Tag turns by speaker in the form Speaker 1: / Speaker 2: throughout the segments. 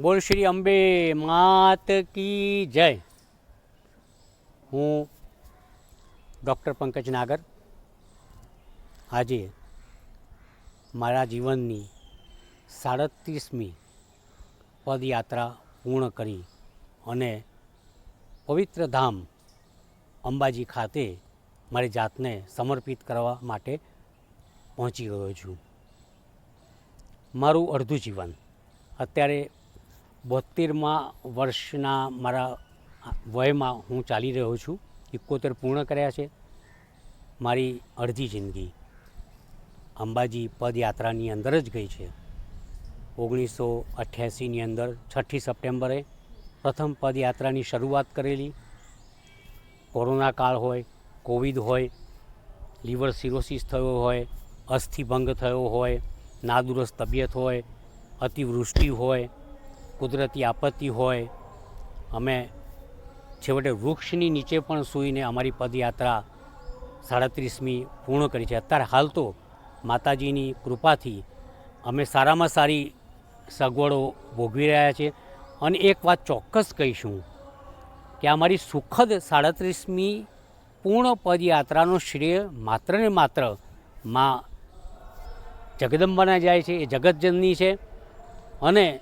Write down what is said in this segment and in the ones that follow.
Speaker 1: બોલ શ્રી અંબે, માત કી જય. હું ડૉક્ટર પંકજ નાગર. આજે મારા જીવનની સાડત્રીસમી પદયાત્રા પૂર્ણ કરી અને પવિત્ર ધામ અંબાજી ખાતે મારી જાતને સમર્પિત કરવા માટે પહોંચી ગયો છું. મારું અડધું જીવન અત્યારે બોતેરમાં વર્ષના મારા વયમાં હું ચાલી રહ્યો છું. એકોતેર પૂર્ણ કર્યા છે. મારી અડધી જિંદગી અંબાજી પદયાત્રાની અંદર જ ગઈ છે. ઓગણીસો અઠ્યાસીની અંદર છઠ્ઠી સપ્ટેમ્બરે પ્રથમ પદયાત્રાની શરૂઆત કરેલી. કોરોના કાળ હોય, કોવિડ હોય, લીવર સિરોસિસ થયો હોય, અસ્થિભંગ થયો હોય, નાદુરસ્ત તબિયત હોય, અતિવૃષ્ટિ હોય કુદરતી આપત્તિ હોય, અમે છેવટે વૃક્ષની નીચે પણ સૂઈને અમારી પદયાત્રા સાડત્રીસમી પૂર્ણ કરી છે. અત્યારે હાલ તો માતાજીની કૃપાથી અમે સારામાં સારી સગવડો ભોગવી રહ્યા છે અને એક વાત ચોક્કસ કહીશું કે અમારી સુખદ સાડત્રીસમી પૂર્ણ પદયાત્રાનો શ્રેય માત્ર ને માત્રમાં જગદંબાના જાય છે. એ જગતજનની છે. અને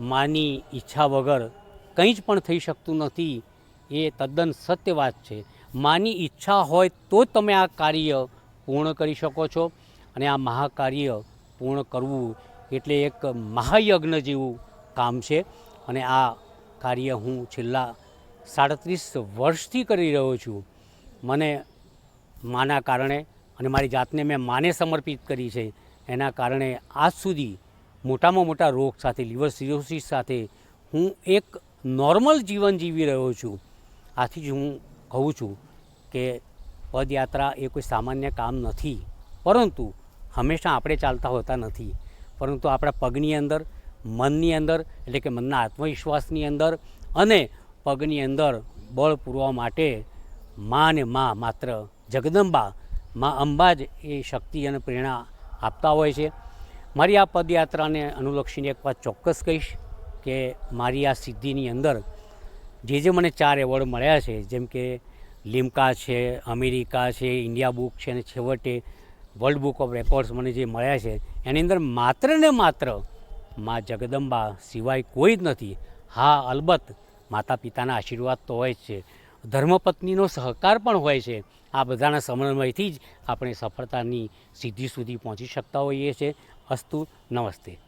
Speaker 1: માની ઈચ્છા વગર કંઈ જ પણ થઈ શકતું નથી, એ તદ્દન સત્ય વાત છે. માની ઈચ્છા હોય તો જ તમે આ કાર્ય પૂર્ણ કરી શકો છો અને આ મહાકાર્ય પૂર્ણ કરવું એટલે એક મહાયજ્ઞ જેવું કામ છે. અને આ કાર્ય હું છેલ્લા સાડત્રીસ વર્ષથી કરી રહ્યો છું. મને માના કારણે અને મારી જાતને મેં માને સમર્પિત કરી છે. એના કારણે આજ સુધી મોટામાં મોટા રોગ સાથે લિવર સિરોસિસ સાથે હું એક નોર્મલ જીવન જીવી રહ્યો છું. આથી જ હું કહું છું કે પદયાત્રા એ કોઈ સામાન્ય કામ નથી. પરંતુ હંમેશા આપણે ચાલતા હોતા નથી. પરંતુ આપણા પગની અંદર, મનની અંદર, એટલે કે મનના આત્મવિશ્વાસની અંદર અને પગની અંદર બળ પૂરવા માટે મા ને મા માત્ર જગદંબા, મા અંબા જ એ શક્તિ અને પ્રેરણા આપતા હોય છે. મારી આ પદયાત્રાને અનુલક્ષીને એક વાત ચોક્કસ કહીશ કે મારી આ સિદ્ધિની અંદર જે જે મને ચાર એવોર્ડ મળ્યા છે, જેમ કે લિમ્કા છે, અમેરિકા છે, ઇન્ડિયા બુક છે અને છેવટે વર્લ્ડ બુક ઓફ રેકોર્ડ્સ મને જે મળ્યા છે, એની અંદર માત્ર ને માત્ર મા જગદંબા સિવાય કોઈ જ નથી. હા, અલબત્ત માતા પિતાના આશીર્વાદ તો હોય જ છે. ધર્મપત્નીનો સહકાર પણ હોય છે. આ બધાના સમન્વયથી જ આપણે સફળતાની સિદ્ધિ સુધી પહોંચી શકતા હોઈએ છીએ. અસ્તુ નમસ્તે